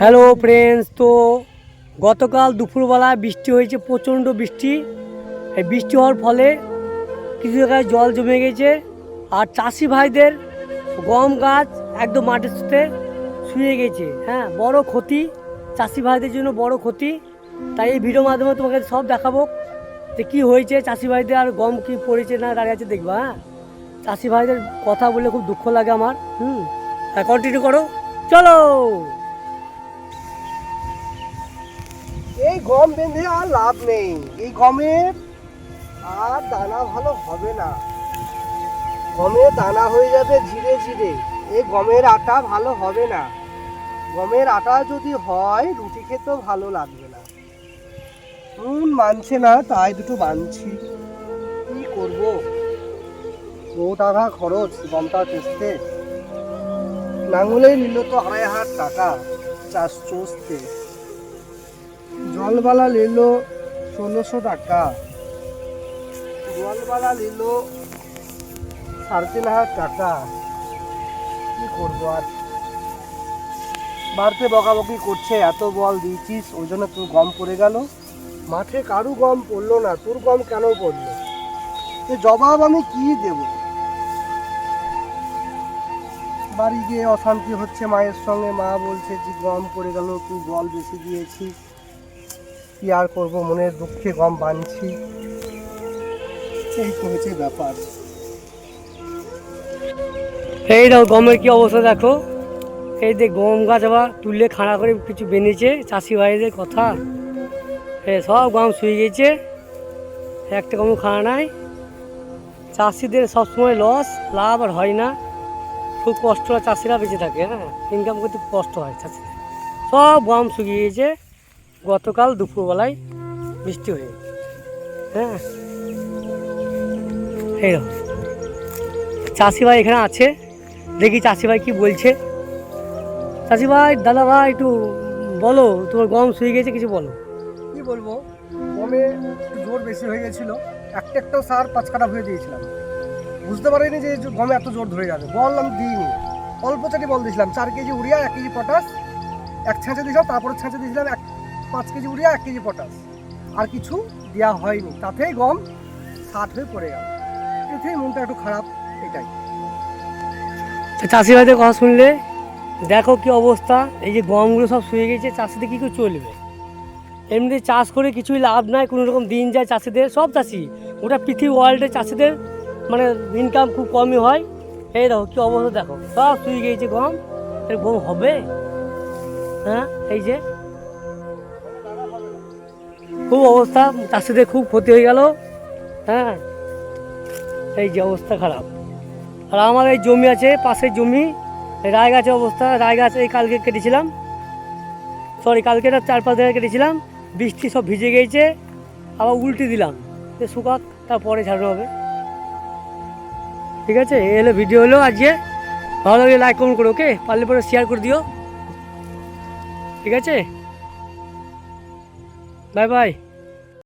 Hello friends তো গতকাল দুপুরবেলা বৃষ্টি হয়েছে, প্রচণ্ড বৃষ্টি। এই বৃষ্টি হওয়ার ফলে কিছু জায়গায় জল জমে গেছে। আর চাষি ভাইদের গম গাছ একদম মাটির সাথে শুয়ে গেছে। হ্যাঁ বড় ক্ষতি, চাষি ভাইদের জন্য বড় ক্ষতি। তাই এই ভিডিওর মাধ্যমে তোমাকে সব দেখাবো যে কী হয়েছে, চাষি ভাইদের আর গম কি পড়েছে না দাঁড়িয়ে আছে দেখবা হ্যাঁ? চাষি ভাইদের কথা বললে খুব দুঃখ লাগে আমার। হুম কন্টিনিউ করো। চলো! এই গম বেঁধে আর লাভ নেই। এই গমের আর দানা ভালো হবে না। গমের দানা হয়ে যাবে ধীরে ধীরে এই গমের আটা ভালো হবে না। গমের আটা যদি হয়, রুটি খেতেও ভালো লাগবে না। নুন মানছে না, তাই দুটো মানছি কি করব? বহু টাকা খরচ গমটা চষতে। নাঙলেই নিল তো আড়াই হাজার টাকা, চাষ চষতে। জলবালা নিল ষোলোশো টাকা। জলবালা নিল সাড়ে তিন হাজার টাকা। কি করব আর? বাড়িতে বকাবকি করছে, এত বল দিয়েছিস, ওই জন্য তোর গম পড়ে গেল। মাঠে কারু গম পড়ল না, তোর গম কেন পড়ল? এ জবাব আমি কি দেব? বাড়ি গিয়ে অশান্তি হচ্ছে, মায়ের সঙ্গে মা বলছে যে গম পড়ে গেল, তুই বল বেশি দিয়েছিস। কি আর করব? মনের দুঃখে গম বানছি এই তো হচ্ছে ব্যাপার। এই দেখো, গমের কি অবস্থা দেখো। এই যে গম গাছ আবার তুললে খাড়া করে কিছু বেঁধেছে, চাষি ভাইদের কথা। হ্যাঁ সব গম শুয়ে গেছে। একটা গম খাড়া নাই। চাষিদের সবসময় লস, লাভ আর হয় না। খুব কষ্ট চাষিরা বেঁচে থাকে হ্যাঁ। ইনকাম করতে কষ্ট হয়, চাষিদের। সব গম শুকিয়ে গেছে। গতকাল দুপুরবেলায় বৃষ্টি হয়ে হ্যাঁ। চাষি ভাই এখানে আছে। দেখি চাষি ভাই কি বলছে। চাষি ভাই দাদা ভাই একটু বলো, তোমার গম শুয়ে গেছে, কিছু বলো। কি বলব? গমে জোর বেশি হয়ে গেছিল। একটা একটাও সার পাঁচ কাটা হয়ে দিয়েছিলাম। বুঝতে পারিনি যে গমে এত জোর ধরে যাবে। বল আমি দিইনি। অল্প চাটি বল দিয়েছিলাম। চার কেজি উড়িয়া এক কেজি পটাশ, এক ছাঁচে দিয়েছিলাম, তারপরে ছাঁচে দিয়েছিলাম এক পাঁচ কেজি উড়িয়া এক কেজি পটাশ আর কিছু দেওয়া হয়নি। তাতেই গম ষাট হয়ে পড়ে গেল। এতেই মনটা একটু খারাপ, এটাই। চাষি ভাইদের কথা শুনলে দেখো কি অবস্থা। এই যে গমগুলো সব শুয়ে গেছে, চাষিদের কী করে চলবে? এমনি চাষ করে কিছুই লাভ নাই, কোনো রকম দিন যায় চাষিদের। সব চাষি, গোটা পৃথিবী ওয়ার্ল্ডে চাষিদের মানে ইনকাম খুব কমই হয়। এই দেখো কী অবস্থা দেখো। সব শুয়ে গিয়েছে গম। এর গম হবে? হ্যাঁ এই যে খুব অবস্থা, চাষিদের খুব ক্ষতি হয়ে গেল। হ্যাঁ এই যে অবস্থা খারাপ। আর আমার এই জমি আছে, পাশের জমি রায় গাছের অবস্থা। রায় গাছ এই কালকে কেটেছিলাম। সরি কালকে চার পাঁচ জায়গায় কেটেছিলাম। বৃষ্টি সব ভিজে গিয়েছে আবার উল্টে দিলাম। যে শুকাক, তারপরে ঝাড়ানো হবে। ঠিক আছে, এ হলো ভিডিও হলো আজকে। ভালো লাগলে লাইক কমেন্ট করো ওকে পারলে পরে শেয়ার করে দিও। ঠিক আছে? Bye bye.